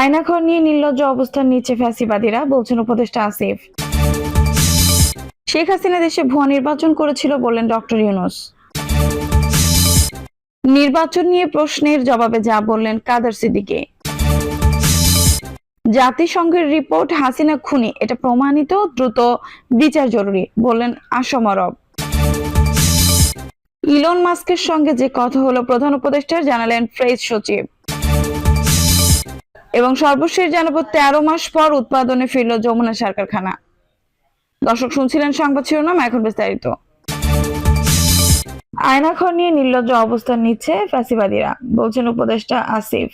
আয়নাঘর নিয়ে নির্লজ্জ অবস্থান নিচ্ছে ফ্যাসিবাদীরা বলছেন উপদেষ্টা আসিফ। শেখ হাসিনা দেশে ভুয়া নির্বাচন করেছিল বললেন ডক্টর ইউনুস। নির্বাচন নিয়ে প্রশ্নের জবাবে যা বললেন কাদের সিদ্দিকে। জাতিসংঘের রিপোর্ট, হাসিনা খুনি, এটা প্রমাণিত দ্রুত বিচার জরুরি, বললেন আসম আরব। ইলন মাস্কের সঙ্গে যে কথা হলো প্রধান উপদেষ্টার, জানালেন ফ্রেজ সচিব। এবং সর্বশেষ জানাব, তেরো মাস পর উৎপাদনে ফিরল যমুনা সার কারখানা। দর্শক, শুনছিলেন সংবাদ শিরোনাম, এখন বিস্তারিত। আয়নাখর নিয়ে নির্লজ্জ অবস্থান নিচ্ছে ফ্যাসিবাদীরা, বলছেন উপদেষ্টা আসিফ।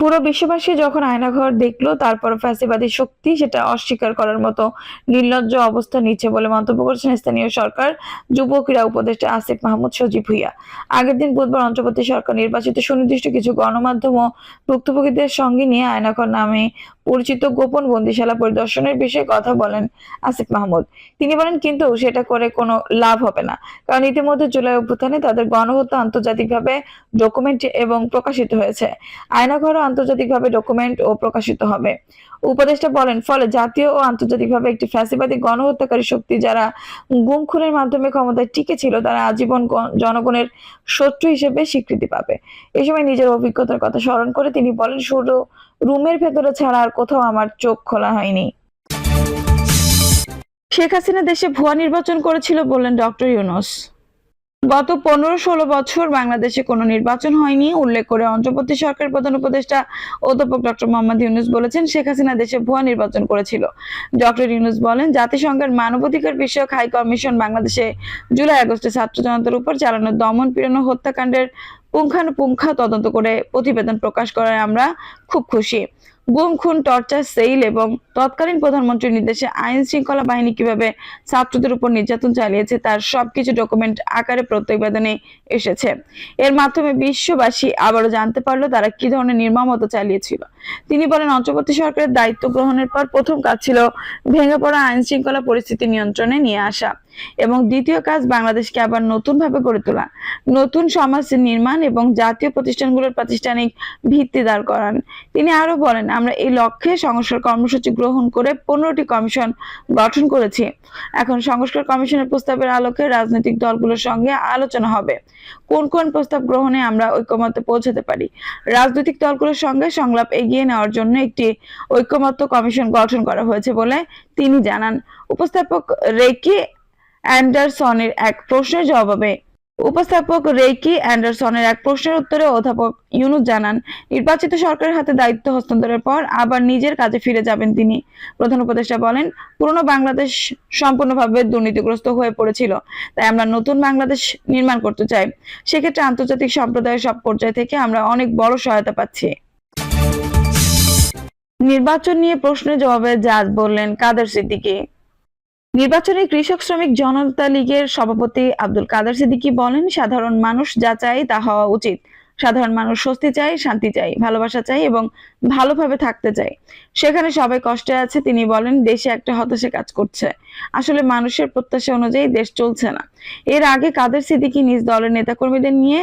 পুরো বিশ্ববাসী যখন আয়নাঘর দেখল তারপর ফ্যাসিবাদী শক্তি সেটা অস্বীকার করার মতো নির্লজ্জ অবস্থা নিচ্ছে বলে মন্তব্য করেছেন স্থানীয় সরকার যুব ক্রীড়া উপদেষ্টা আসিফ মাহমুদ সজীব ভুইয়া। আগের দিন বুধবার অন্তর্বর্তী সরকার নির্বাচিত সুনির্দিষ্ট কিছু গণমাধ্যম ও ভুক্তভোগীদের সঙ্গে নিয়ে আয়নাঘর নামে পরিচিত গোপন বন্দিশালা পরিদর্শনের বিষয়ে কথা বলেন আসিফ মাহমুদ। তিনি বলেন, কিন্তু সেটা করে কোনো লাভ হবে না। কারণ ইতিমধ্যে জুলাই অভ্যুত্থানে তাদের গণহত্যা আন্তর্জাতিকভাবে ডকুমেন্ট এবং প্রকাশিত হয়েছে। আয়নাঘরও আন্তর্জাতিকভাবে ডকুমেন্ট ও প্রকাশিত হবে। উপদেষ্টা বলেন, ফলে জাতীয় ও আন্তর্জাতিকভাবে একটি ফ্যাসিবাদী গণহত্যাকারী শক্তি যারা গুম খুনের মাধ্যমে ক্ষমতায় টিকে ছিল তারা আজীবন জনগণের শত্রু হিসেবে স্বীকৃতি পাবে। এই সময় নিজের অভিজ্ঞতার কথা স্মরণ করে তিনি বলেন, শুধু রুমের ভেতরে ছাড়া আর কোথাও আমার চোখ খোলা হয়নি। শেখ হাসিনা দেশে ভুয়া নির্বাচন করেছিল বললেন ডক্টর ইউনুস। গত পনেরো ষোলো বছর বাংলাদেশে কোনো নির্বাচন হয়নি। উল্লেখ করে অন্তর্বর্তী সরকার প্রধান উপদেষ্টা অধ্যাপক ডক্টর মোহাম্মদ ইউনুস বলেছেন, শেখ হাসিনা দেশে ভুয়া নির্বাচন করেছিল। ডক্টর ইউনুস বলেন, জাতিসংঘের মানবাধিকার বিষয়ক হাই কমিশন বাংলাদেশে জুলাই আগস্টে ছাত্র জনতার উপর চালানো দমন, পীড়ন হত্যাকাণ্ডের পুঙ্খানুপুঙ্খা তদন্ত করে প্রতিবেদন প্রকাশ করায় আমরা খুব খুশি। গুম, খুন, টর্চার সেল এবং তৎকালীন প্রধানমন্ত্রীর নির্দেশে আইন শৃঙ্খলা বাহিনী কীভাবে ছাত্রদের উপর নির্যাতন চালিয়েছে তার সবকিছু ডকুমেন্ট আকারে প্রতিবেদনে এসেছে। এর মাধ্যমে বিশ্ববাসী আবারও জানতে পারল তারা কি ধরনের নির্মমতা চালিয়েছিল। তিনি বলেন, অন্তর্বর্তী সরকারের দায়িত্ব গ্রহণের পর প্রথম কাজ ছিল ভেঙে পড়া আইন শৃঙ্খলা পরিস্থিতি নিয়ন্ত্রণে নিয়ে আসা এবং দ্বিতীয় কাজ বাংলাদেশকে আবার নতুন ভাবে গড়ে তোলা, নতুন সমাজ নির্মাণ এবং জাতীয় প্রতিষ্ঠানগুলোর প্রাতিষ্ঠানিক ভিত্তি দাঁড় করান। তিনি আরও বলেন আমরা এই লক্ষ্যে সংস্কার কর্মসূচি গ্রহণ করে পনেরোটি কমিশন গঠন করেছি। এখন সংস্কার কমিশনের প্রস্তাবের আলোকে রাজনৈতিক দলগুলোর সঙ্গে আলোচনা হবে। কোন কোন প্রস্তাব গ্রহণে আমরা ঐক্যমত্যে পৌঁছাতে পারি? রাজনৈতিক দলগুলোর সঙ্গে সংলাপ এগিয়ে নেওয়ার জন্য একটি ঐক্যমত্য কমিশন গঠন করা হয়েছে বলে তিনি জানান। উপস্থাপক রেকি অ্যান্ডারসনের এক প্রশ্নের জবাবে উপস্থাপক রেকি অ্যান্ডারসনের এক প্রশ্নের উত্তরে অধ্যাপক ইউনুস জানান, নির্বাচিত সরকারের হাতে দায়িত্ব হস্তান্তরের পর আবার নিজের কাজে ফিরে যাবেন তিনি। প্রধান উপদেষ্টা বলেন, পুরনো বাংলাদেশ সম্পূর্ণভাবে দুর্নীতিগ্রস্ত হয়ে পড়েছিল, তাই আমরা নতুন বাংলাদেশ নির্মাণ করতে চাই। সেক্ষেত্রে আন্তর্জাতিক সম্প্রদায়ের সব পর্যায় থেকে আমরা অনেক বড় সহায়তা পাচ্ছি। নির্বাচন নিয়ে প্রশ্নের জবাবে জাজ বললেন, কাদের সিদ্দিকী নির্বাচনে কৃষক শ্রমিক জনতা লীগের সভাপতি আব্দুল কাদের সিদ্দিকী বলেন, সাধারণ মানুষ যা চায় তা হওয়া উচিত। সাধারণ মানুষ স্বস্তি চায়, শান্তি চায়, ভালোবাসা চায় এবং ভালোভাবে থাকতে চায়। সেখানে সবাই কষ্টে আছে, তিনি বলেন, দেশে একটা হতাশা কাজ করছে। আসলে মানুষের প্রত্যাশা অনুযায়ী দেশ চলছে না। এর আগে কাদের সিদ্দিকী নিজ দলের নেতাকর্মীদের নিয়ে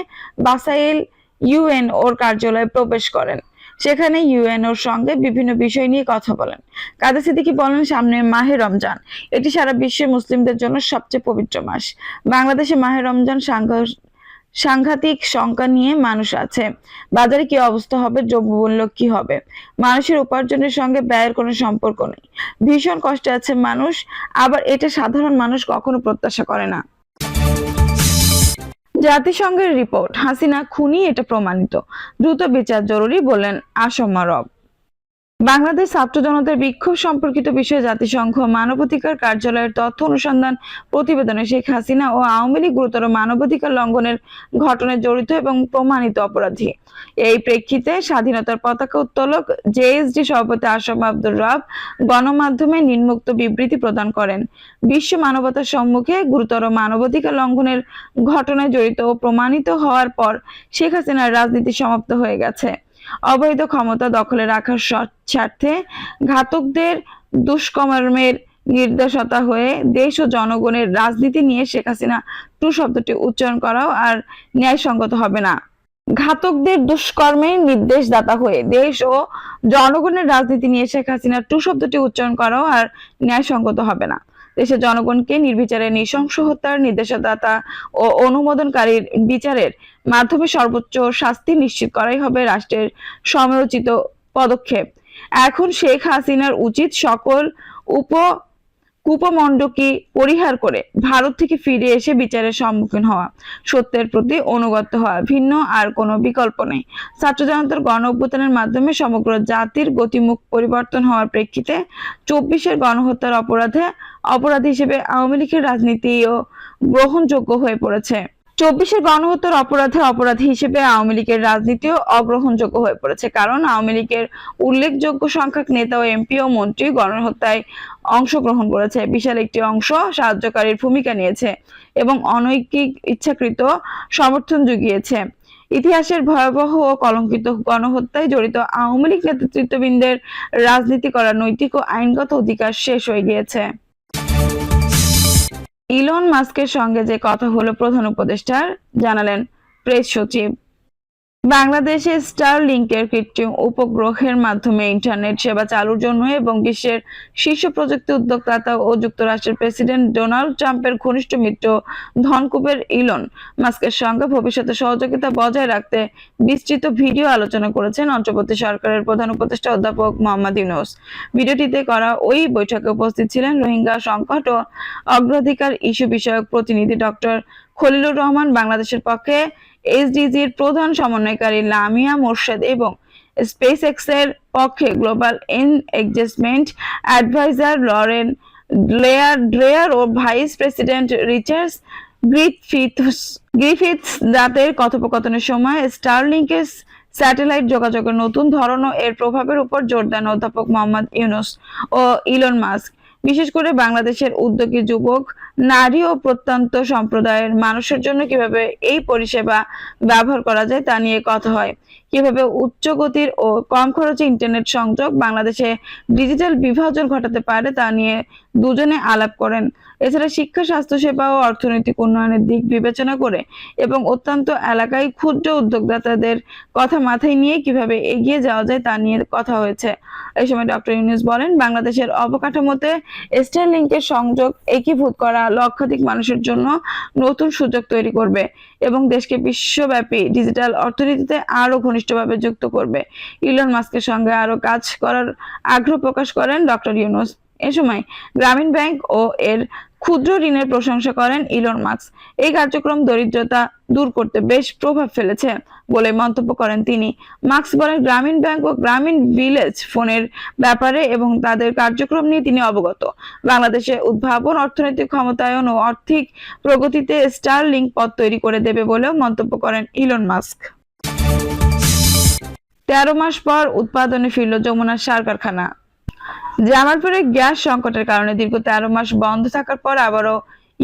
বাসাইল ইউএন ওর কার্যালয়ে প্রবেশ করেন। সেখানে ইউএনওর সঙ্গে বিভিন্ন বিষয় নিয়ে কথা বলেন। কাদের সিদ্দিকী বলেন, সামনে মাহে রমজান। এটি সারা বিশ্বে মুসলিমদের জন্য সবচেয়ে পবিত্র মাস। বাংলাদেশে মাহে রমজান সাংঘ- সাংঘাতিক সংখ্যা নিয়ে মানুষ আছে। বাজারে কি অবস্থা হবে দ্রব্যমূল্য কি হবে? মানুষের উপার্জনের সঙ্গে ব্যয়ের কোনো সম্পর্ক নেই। ভীষণ কষ্টে আছে মানুষ, আবার এটা সাধারণ মানুষ কখনো প্রত্যাশা করে না। জাতিসংঘের রিপোর্ট। হাসিনা খুনি এটা প্রমাণিত। দ্রুত বিচার জরুরি বলেন আসম আরব। বাংলাদেশ ছাত্র জনতার বিক্ষোভ সম্পর্কিত বিষয়ে জাতিসংঘ মানবাধিকার কার্যালয়ের তথ্য অনুসন্ধান প্রতিবেদনে শেখ হাসিনা ও আওয়ামী লীগ গুরুতর মানবাধিকার লঙ্ঘনের ঘটনায় জড়িত এবং প্রমাণিত অপরাধী। এই প্রেক্ষিতে স্বাধীনতার পতাকা উত্তোলক জেএসডি সভাপতি আসম আব্দুর রব গণমাধ্যমে নিম্নোক্ত বিবৃতি প্রদান করেন। বিশ্ব মানবতার সম্মুখে গুরুতর মানবাধিকার লঙ্ঘনের ঘটনায় জড়িত ও প্রমাণিত হওয়ার পর শেখ হাসিনার রাজনীতি সমাপ্ত হয়ে গেছে। অবৈধ ক্ষমতা দখলে রাখার স্বার্থে ঘাতকদের দুষ্কর্মের নির্দেশতা হয়ে দেশ ও জনগণের রাজনীতি নিয়ে শেখ হাসিনা টু শব্দটি উচ্চারণ করাও আর ন্যায়সঙ্গত হবে না। ঘাতকদের দুষ্কর্মের নির্দেশদাতা হয়ে দেশ ও জনগণের রাজনীতি নিয়ে শেখ হাসিনার টু শব্দটি উচ্চারণ করাও আর ন্যায়সঙ্গত হবে না। দেশের জনগণকে নির্বিচারে নৃশংস হত্যার নির্দেশদাতা ও অনুমোদনকারীর বিচারের মাধ্যমে সর্বোচ্চ শাস্তি নিশ্চিত করাই হবে রাষ্ট্রের সমরোচিত পদক্ষেপ। এখন শেখ হাসিনার উচিত সকল উপ কুপমণ্ডকে পরিহার করে ভারত থেকে ফিরে এসে বিচারের সম্মুখীন হওয়া। সত্যের প্রতি অনুগত হওয়া ভিন্ন আর কোনো বিকল্প নেই। ছাত্র জনতার গণ অভ্যুত্থানের মাধ্যমে সমগ্র জাতির গতিমুখ পরিবর্তন হওয়ার প্রেক্ষিতে চব্বিশের গণহত্যার অপরাধে অপরাধী হিসেবে আওয়ামী লীগের রাজনীতিও গ্রহণযোগ্য হয়ে পড়েছে। চব্বিশের গণহত্যার অপরাধে অপরাধী হিসেবে আওয়ামী লীগের রাজনীতিও অগ্রহণযোগ্য হয়ে পড়েছে। কারণ আওয়ামী লীগের উল্লেখযোগ্য সংখ্যক নেতা ও এমপি ও মন্ত্রী গণহত্যায় অংশগ্রহণ করেছে। বিশাল একটি অংশ সাহায্যকারীর ভূমিকা নিয়েছে এবং অনৈকিক ইচ্ছাকৃত সমর্থন জুগিয়েছে। ইতিহাসের ভয়াবহ ও কলঙ্কিত গণহত্যায় জড়িত আওয়ামী লীগ নেতৃত্ববৃন্দের রাজনীতি করার নৈতিক ও আইনগত অধিকার শেষ হয়ে গিয়েছে। ইলন মাস্কের সঙ্গে যে কথা হলো প্রধান উপদেষ্টার জানালেন প্রেস সচিব। বাংলাদেশে স্টার লিংকের কৃত্রিম উপগ্রহের মাধ্যমে ইন্টারনেট সেবা চালুর জন্য এবং বিশ্বের শীর্ষ প্রযুক্তি উদ্যোক্তা ও যুক্তরাষ্ট্রের প্রেসিডেন্ট ডোনাল্ড ট্রাম্পের ঘনিষ্ঠ মিত্র ধনকুবের ইলন মাস্কের সঙ্গে ভবিষ্যতে সহযোগিতা বজায় রাখতে বিস্তৃত ভিডিও আলোচনা করেছেন অন্তর্বর্তী সরকারের প্রধান উপদেষ্টা অধ্যাপক মোহাম্মদ ইউনুস। ভিডিওটিতে করা ওই বৈঠকে উপস্থিত ছিলেন রোহিঙ্গা সংকট ও অগ্রাধিকার ইস্যু বিষয়ক প্রতিনিধি ডক্টর খলিলুর রহমান বাংলাদেশের পক্ষে এসডিজির প্রধান সমন্বয়কারী লামিয়া মোর্শেদ এবং স্পেস এক্সের পক্ষে গ্লোবাল এন এডজাস্টমেন্ট অ্যাডভাইজার লরেন ড্রেয়ার ও vice president Richards Griffiths Griffiths দাঁতের কথোপকথনের সময় স্টারলিংকের স্যাটেলাইট যোগাযোগের নতুন ধরন এর প্রভাবের উপর জোর দেন অধ্যাপক মোহাম্মদ ইউনুস ও ইলন মাস্ক বিশেষ করে বাংলাদেশের উদ্যোগী যুবক, নারী ও প্রত্যন্ত সম্প্রদায়ের মানুষের জন্য কীভাবে এই পরিষেবা ব্যবহার করা যায় তা নিয়ে কথা হয়। কীভাবে উচ্চ গতির ও কম খরচে ইন্টারনেট সংযোগ বাংলাদেশে ডিজিটাল বিভাজন ঘটাতে পারে তা নিয়ে দুজনে আলাপ করেন। এছাড়া শিক্ষা, স্বাস্থ্যসেবা ও অর্থনৈতিক উন্নয়নের দিক বিবেচনা করে এবং অত্যন্ত এলাকায় ক্ষুদ্র উদ্যোক্তাদের কথা মাথায় নিয়ে কীভাবে এগিয়ে যাওয়া যায় তা নিয়ে কথা হয়েছে। এই সময় ডক্টর ইউনুস বলেন, বাংলাদেশের অবকাঠামোতে স্টারলিংকের সংযোগ একীভূত করা লক্ষাধিক মানুষের জন্য নতুন সুযোগ তৈরি করবে এবং দেশকে বিশ্বব্যাপী ডিজিটাল অর্থনীতিতে আরও ঘনিষ্ঠভাবে যুক্ত করবে। ইলন মাস্কের সঙ্গে আরও কাজ করার আগ্রহ প্রকাশ করেন ডক্টর ইউনুস। এ সময় গ্রামীণ ব্যাংক ও এর ক্ষুদ্র ঋণের প্রশংসা করেন ইলন মাস্ক। এই কার্যক্রম দরিদ্রতা দূর করতে বেশ প্রভাব ফেলেছে বলে মন্তব্য করেন তিনি। মাস্ক বলেন, গ্রামীণ ব্যাংক ও গ্রামীণ ভিলেজ ফোনের ব্যাপারে এবং তাদের কার্যক্রম নিয়ে তিনি অবগত। বাংলাদেশে উদ্ভাবন, অর্থনৈতিক ক্ষমতায়ন ও আর্থিক প্রগতিতে স্টার লিঙ্ক পথ তৈরি করে দেবে বলেও মন্তব্য করেন ইলন মাস্ক। তেরো মাস পর উৎপাদনে ফিরল যমুনার সার কারখানা। জামালপুরে গ্যাস সংকটের কারণে দীর্ঘ তেরো মাস বন্ধ থাকার পর আবারও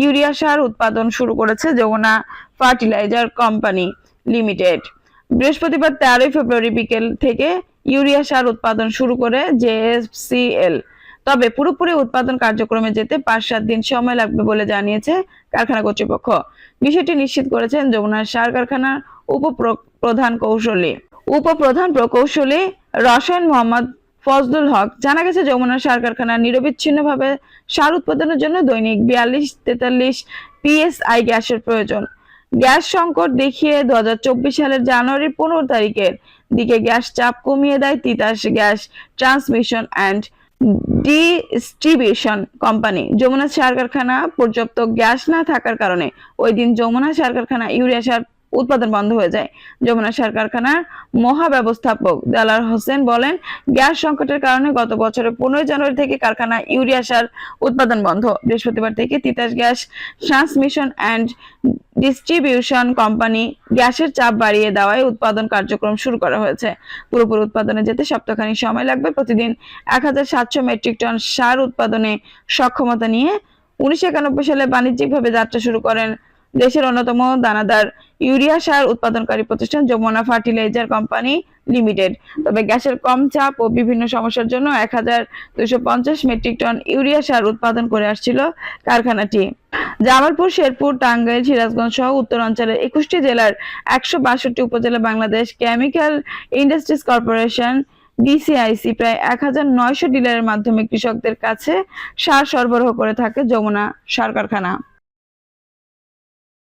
ইউরিয়া সার উৎপাদন শুরু করেছে যমুনা ফার্টিলাইজার কোম্পানি লিমিটেড। বৃহস্পতিবার তেরোই ফেব্রুয়ারি বিকেল থেকে ইউরিয়া সার উৎপাদন শুরু করে জেএফসিএল। তবে পুরোপুরি উৎপাদন কার্যক্রমে যেতে পাঁচ সাত দিন সময় লাগবে বলে জানিয়েছে কারখানা কর্তৃপক্ষ। বিষয়টি নিশ্চিত করেছেন যমুনার সার কারখানার উপপ্রধান কৌশলী। উপপ্রধান প্রকৌশলী রসায়ন মোহাম্মদ ফজলুল হক জানা গেছে যমুনা সার কারখানা নিরবিচ্ছিন্নভাবে সার উৎপাদনের জন্য দৈনিক বিয়াল্লিশ তেতাল্লিশ পিএসআই গ্যাসের প্রয়োজন। গ্যাস সংকট দেখিয়ে দু হাজার চব্বিশ সালের জানুয়ারির পনেরো তারিখের দিকে গ্যাস চাপ কমিয়ে দেয় Titas gas transmission and distribution company. Jamuna সার কারখানা পর্যাপ্ত গ্যাস না থাকার কারণে ওই দিন যমুনা সার কারখানা ইউরিয়া সার উৎপাদন বন্ধ হয়ে যায়। যমুনা সার কারখানার মহাব্যবস্থাপক দেলার হোসেন বলেন, গ্যাস সংকটের কারণে গত বছরের পনেরোই জানুয়ারি থেকে কারখানা ইউরিয়া সার উৎপাদন বন্ধ। বৃহস্পতিবার থেকে Titas gas transmission and distribution company গ্যাসের চাপ বাড়িয়ে দেওয়ায় উৎপাদন কার্যক্রম শুরু করা হয়েছে। পুরোপুরি উৎপাদনে যেতে সপ্তাহখানি সময় লাগবে। প্রতিদিন এক হাজার সাতশো মেট্রিক টন সার উৎপাদনে সক্ষমতা নিয়ে উনিশশো একানব্বই সালে বাণিজ্যিকভাবে যাত্রা শুরু করেন দেশের অন্যতম দানাদার ইউরিয়া সার উৎপাদনকারী প্রতিষ্ঠান যমুনা ফার্টিলাইজার কোম্পানি লিমিটেড। তবে গ্যাসের কম চাপ ও বিভিন্ন সমস্যার জন্য এক মেট্রিক টন ইউরিয়া সার উৎপাদন করে আসছিল কারখানাটি। জামালপুর, শেরপুর, টাঙ্গাইল, সিরাজগঞ্জ সহ উত্তরাঞ্চলের একুশটি জেলার একশো বাষট্টি উপজেলা Bangladesh chemical industries corporation DCIC প্রায় এক হাজার নয়শো ডিলারের মাধ্যমে কৃষকদের কাছে সার সরবরাহ করে থাকে যমুনা সার কারখানা।